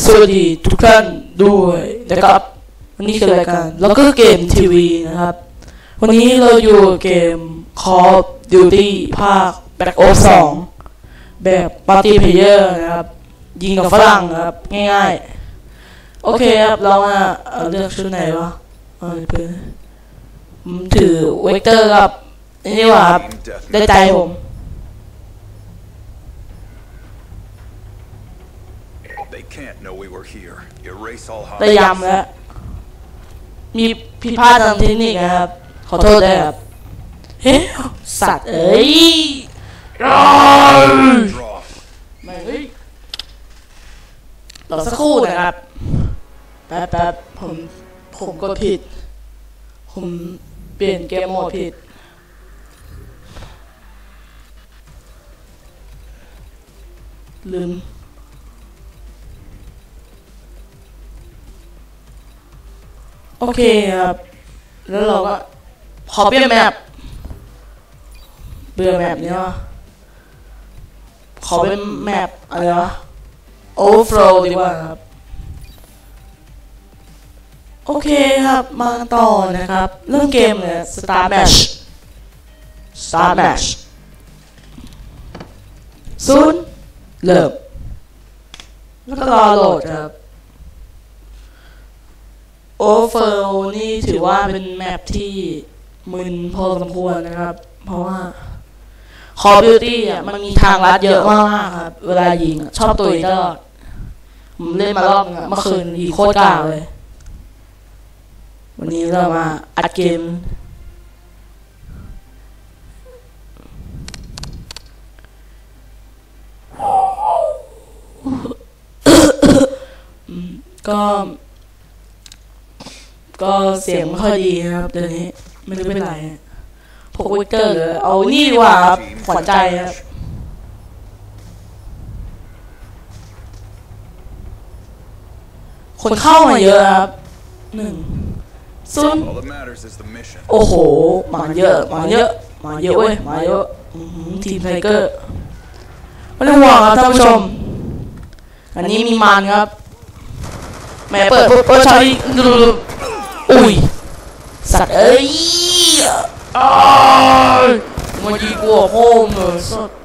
สวัสดีทุกท่านด้วยนะครับ วันนี้คือรายการแล้วก็เกมทีวีนะครับ วันนี้เราอยู่เกม Call of Duty ภาค Black Ops 2 แบบมัลติเพเยอร์นะครับ ยิงกับฝรั่งครับ ง่ายๆ โอเคครับ เรามาเอ่อเลือกชุดไหนวะเออปืนผมถือเวกเตอร์กับ นี่ว่าครับ ได้ใจผม They can't know we were here. Erase all ได้ยำแล้วมีผิดพลาดทางเทคนิคนะครับ ขอโทษด้วยครับ เฮ้ยสัตว์เอ้ยอ้าว Draw. ไม่เฮ้ยรอสักครู่นะครับ แป๊บแป๊บผม ผมกดผิด ผมเปลี่ยนเกมโหมดผิด ลืม โอเคครับ แล้วเราก็ขอเปลี่ยนแมปเบื่อแมปนี้วะขอเป็นแมปอะไรวะ overflow ดีกว่าครับ โอเคครับ มาต่อนะครับ เริ่มเกมเลย start match start match ศูนย์เริ่มแล้วก็รอโหลดครับ โอเฟอร์นี่ถือว่าเป็นแมปที่มึนพอสมควรนะครับ เพราะว่าคอ Beauty อะมันมีทางลัดเยอะมากครับ เวลายิงชอบตุยตลอดผมเล่นมารอบนึงอะเมื่อคืนยิงโคตรกล้าเลย วันนี้เรามาอัดเกม ก็ ก็เสียงไม่ค่อยดีนะครับเดี๋ยวนี้ไม่รู้เป็นไรพกวิกเตอร์เลยเอานี่ดีกว่าครับขวัญใจครับคนเข้ามาเยอะครับหนึ่งซุน All that matters is the mission. โอ้โหมาเยอะมาเยอะมาเยอะเว้ยมาเยอะอื้อหือทีมไทเกอร์ไม่ต้องห่วงครับท่านผู้ชม อันนี้มีมันครับแหม่เปิดเปิดใช้ดู อุ้ย สัตว์เอ้ยอ้ายมันยิงกลัวโค้งเลยสัตว์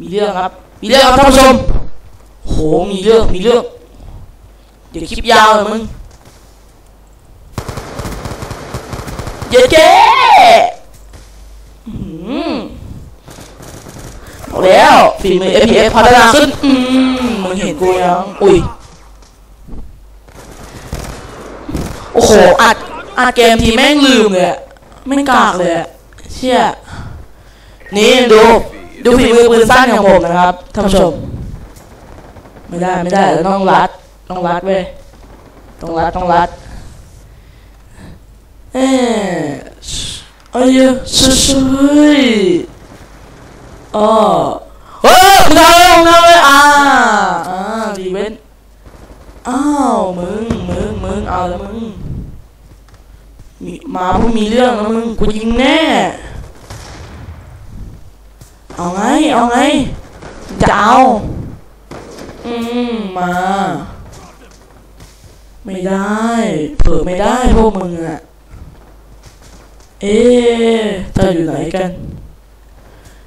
มีเรื่องครับ มีเรื่องครับท่านผู้ชม โห มีเรื่อง มีเรื่อง เดี๋ยวคลิปยาวเลยมึงเย้เจ๊อื้อหือเอาแล้วฝีมือ FPS พัฒนาขึ้น อืมมึงเห็นกูยัง อุ้ย โอ้โหอัดอัดเกมทีแม่งลืมเลยไม่กากเลยเชี่ยนี่ดูดูฝีมือปืนสั้นของผมนะครับท่านผู้ชม ไม่ได้ไม่ได้ต้องรัดต้องรัดเว้ยต้องรัดต้องรัดเออเอ้ยสุสุยอ๋อ้ยมึงาเอะไรมึงทำอะอ่าอ่าดีเว้นอ้าวมึงมึงมึงเอาละมึง มีมาเพิ่งมีเรื่องแล้วมึงกูยิงแน่ เอาไง เอาไง จะเอา อืมมา ไม่ได้ เผื่อไม่ได้พวกมึงอะเอ๊เธออยู่ไหนกัน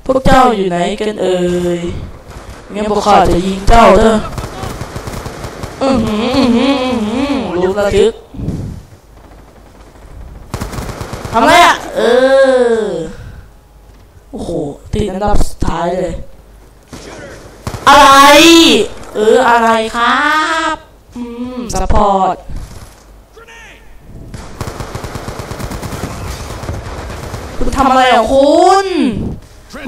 พวกเจ้าอยู่ไหนกันเอ่ยงั้นพวกข้าจะยิงเจ้าเถอะอือหืออื้อหืออื้อหือรู้ระทึก ทำไรอะเออ โอ้โห ติดอันดับสุดท้ายเลย อะไร เออ อะไรครับ อืมซัพพอร์ตคุณทำอะไรของคุณ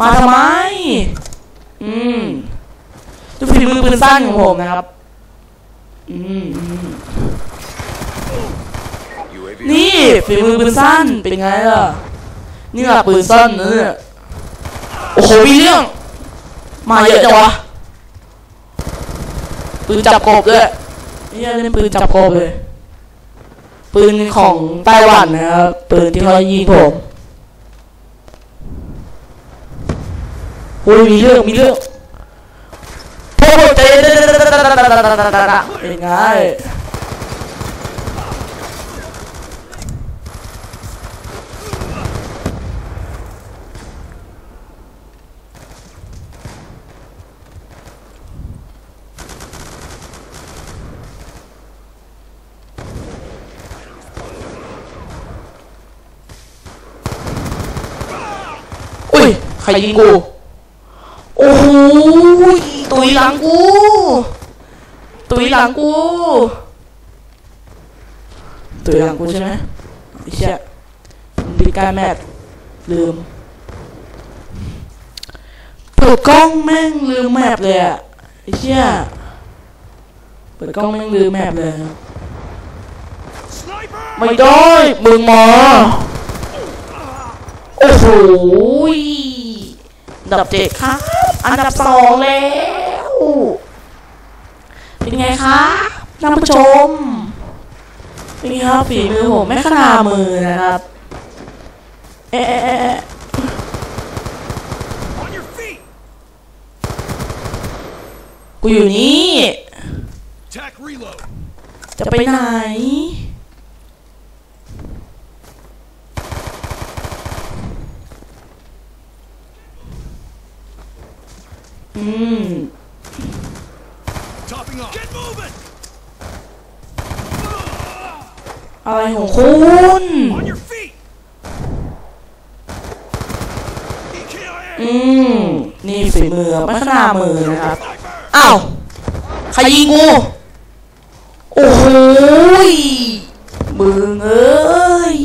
มาทำไม อืมดูฝีมือปืนสั้นของผมนะครับ อืมอืม UAV นี่ฝีมือปืนสั้นเป็นไงล่ะนี่แหละปืนสั้นนะเนี่ยโอ้โหมีเรื่อง มาเยอะจังวะปืนจับกบด้วยนี่เล่นปืนจับกบเลย ปืนของไต้หวันนะครับปืนที่เขายิงผมโอ้ยมีเรื่องมีเรื่องโอ้โหใจเย็นเป็นไง อุ้ ยใครยิงกู โอ้โหตุยหลังกู ตุยหลังกู ตุยหลังกูใช่ไหมไอ้เชี่ยปิดการแมทลืมเปิดกล้องแม่งลืมแมปเลยอะไอ้เชี่ยเปิดกล้องแม่งลืมแมปเลย ไม่ได้มึงหมา โอ้โหอันดับเจ็ดครับ อันดับสองแล้ว เป็นไงครับท่านผู้ชมเป็นไงครับฝีมือผมไม่ขนามือนะครับ เอ๊ะเอ๊ะเอ๊ะเอ๊ะ On your feet! กูอยู่นี่ Tac reload! จะไปไหน อืม Topping off! Get moving! อะไรของคุณ On your feet! EKIA! อืม นี่ฝีมือไม่ขนามือนะครับ Sniper! อ้าว ใครยิงกู โอ้โหยมึงเอ้ย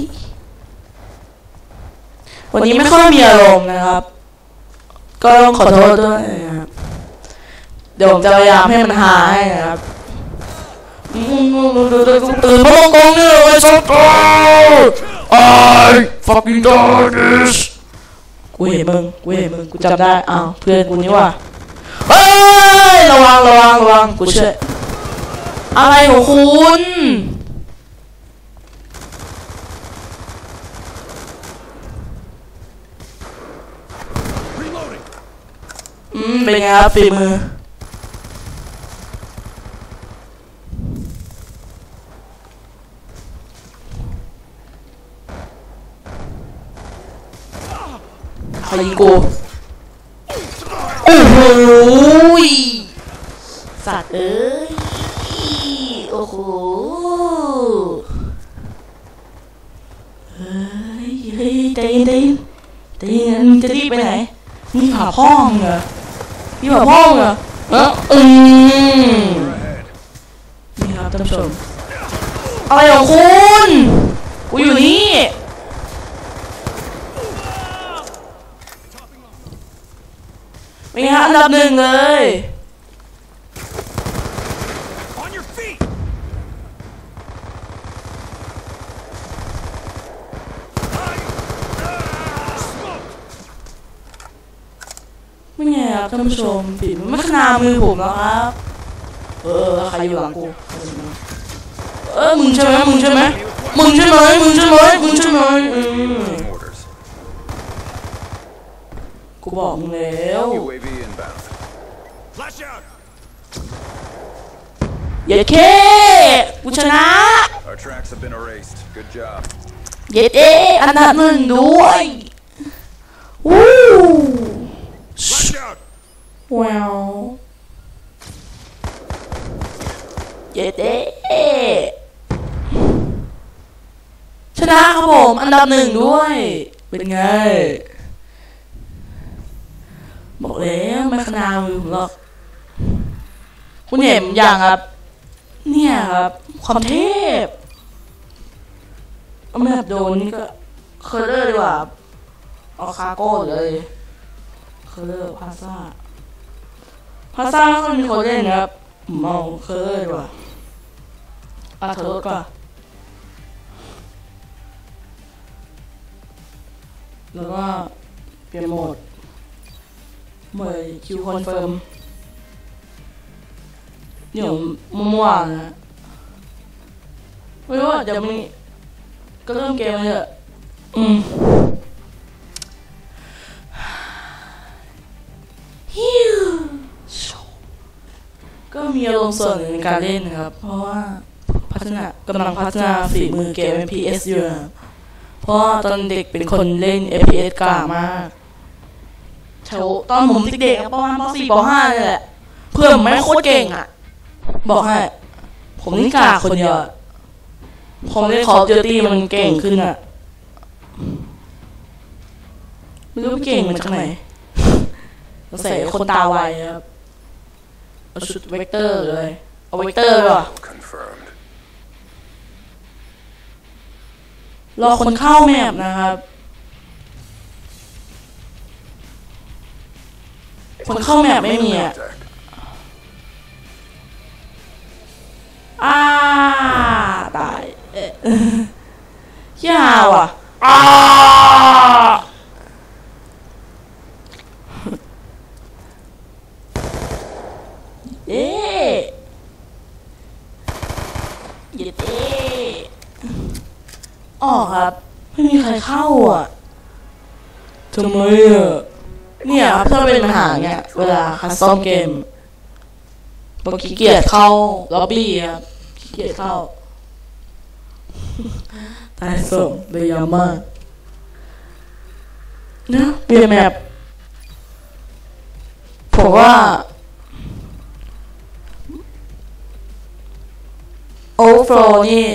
วันนี้ไม่ค่อยมีอารมณ์นะครับ ก็ต้องขอโทษด้วยนะครับ เดี๋ยวผมจะพยายามให้มันหายนะครับตื่นมาตรงนี่เลยสักตัว I fucking done this กูเห็นมึงกูเห็นมึงกูจำได้อ้าวเพื่อนกูนี่ว่ะเฮ้ยระวังระวังระวังกูเชื่ออะไรของคุณอืมเป็นไงครับฝีมือ ใครยิงกูโอ้โหสัตว์เอ้ยโอ้โหเฮ้ยเฮ้ยใจเย็นใจเย็นใจเย็นมึงจะรีบไปไหนมึงหาพ่อมึงเหรอพี่หาพ่อมึงเหรอเอออืมนี่ครับท่านผู้ชมอะไรของคุณกูอยู่นี่ เป็นไงฮะอันดับหนึ่งเล ย On your feet! Smoke! ไม่ไงครับท่านผู้ชมผิดไม่ขนามือผมแล้วครับ เออใครอยู่หลังกูเออมึงใช่ไหมมึงใช่ไหมมึงใช่ไหมมึงใช่ไหมมึงใช่ไหมอืม Orders. กูบอกมึงแล้ว UAV inbound. Flash out! เย็ดเคกูชนะ Our tracks have been erased. Good job. เย็ดเออันดับหนึ่งด้วยวู้ Flash out! ว้าวเย็ดเอชนะครับผม อันดับหนึ่งด้วย เป็นไง บอกแล้วไม่ขนามือผมหรอกคุณเห็นอย่างครับ เนี่ยครับ ความเทพเอาแบบโดนนี่ก็เคอร์เลอร์ดีกว่าเอาคาโก้เลยเคอร์เลอร์พาซ่าพาซ่าไม่ค่อยมีคนเล่นนะครับผมเอาเคอร์เลอร์ดีกว่าอาเทอร์กว่าแล้วก็เปลี่ยนโหมด โหมดคิวคอนเฟิร์มเดี๋ยวมั่วๆนะไม่รู้ว่าเดี๋ยวมีก็เริ่มเกมเลยเถอะอืมฮิวก็มีมีอารมณ์ส่วนหนึ่งในการเล่นนะครับ เพราะว่าพัฒนากำลังพัฒนาฝีมือเกม FPS อยู่นะครับเพราะว่าตอนเด็กเป็นคนเล่น FPS กล้ามากแถวตอนผมเด็กๆประมาณป .4 ป .5 นี่แหละเพื่อนผมไม่งโคตรเก่งอะ บอกให้ ผมนี่กากคนเดียวอะผมเล่นคอร์ดิวตี้มันเก่งขึ้นอะไม่รู้เก่งมาจากไหนเราใส่คนตาไวครับเอาชุดเวกเตอร์เลยเอาเวกเตอร์เลยว่ะ Confirmed. รอคนเข้าแมปนะครับ คนเข้าแมปไม่มีอะ Contact. อ้าตายเอ๊ะยาวอะอ้าเอ๊ะเย็ดเอ๊ะอ๋อครับ ไม่มีใครเข้าอะทำไมอะ เนี่ยครับถ้าเป็นปัญหาเนี่ยเวลาคัสตอมเกมบอกขี้เกียจเข้าล็อบบี้ครับขี้เกียจเข้าตายส่งเลยยาวมากนะเปลี่ยนแมปผมว่า โอเวอร์โฟลนี่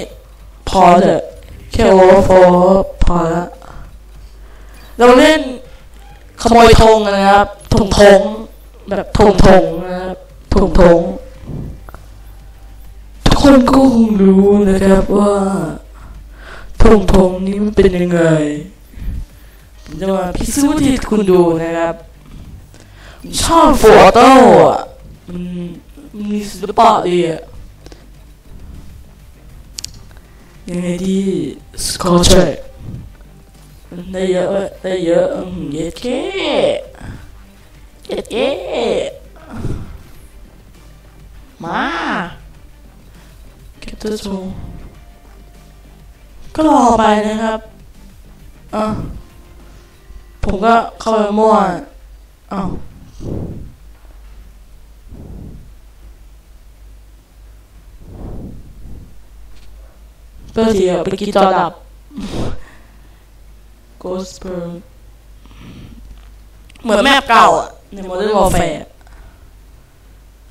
พอเถอะแค่โอเวอร์โฟลพอละเราเล่น ขโมยธงนะครับธงธงแบบธงธงนะครับธงธงทุกคนก็คงรู้นะครับว่าธงธงนี้มันเป็นยังไงผมจะมาพิสูจน์ให้คุณดูนะครับชอบโฟโต้อะมันมันมีศิลปะดีอะยังไงดีสกอตเชอร์ ได้เยอะได้เยอะเย็ดเคเย็ดเคมาเก็บตัวสูงก็รอไปนะครับอะผมก็เข้าไปมั่วอ้าวเพื่อที่จะไปกินจอดับ Ghost p e r เหมือนแมปเก่าอะใน Modern Warfare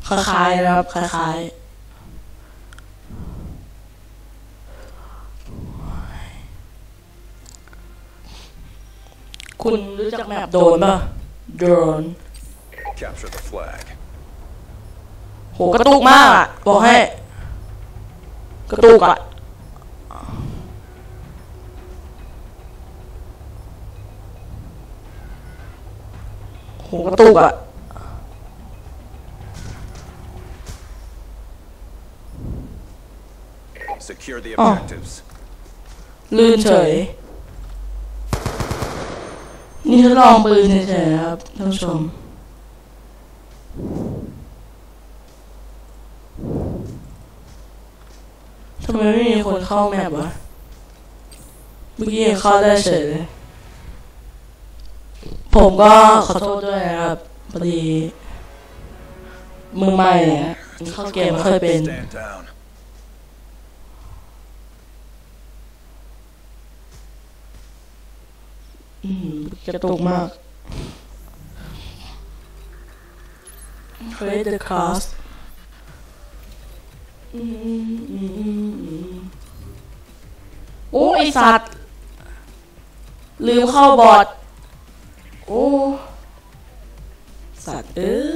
คล้ายๆนะครับคล้ายๆคุณรู้จักแมปโดรนป่ะโดรน Capture the flag. โหกระตุกมากอะ บอกให้ กระตุกอะ โหกระตุกอะ Secure the Oh. objectives. ลื่นเฉย นี่ทดลองปืนเฉยๆครับท่านผู้ชมทำไมไม่มีคนเข้าแมปวะเมื่อกี้ยังเข้าได้เฉยเลย ผมก็ขอโทษด้วยครับพอดีมือใหม่เนี่ยเข้าเกมไม่เคยเป็น อืมกระตุกมาก Create the class อืมอืมอืมอืมอืมโอ้ไอสัตว์ ลืมเข้าบอร์ด โอ้ สัตว์เอ้ย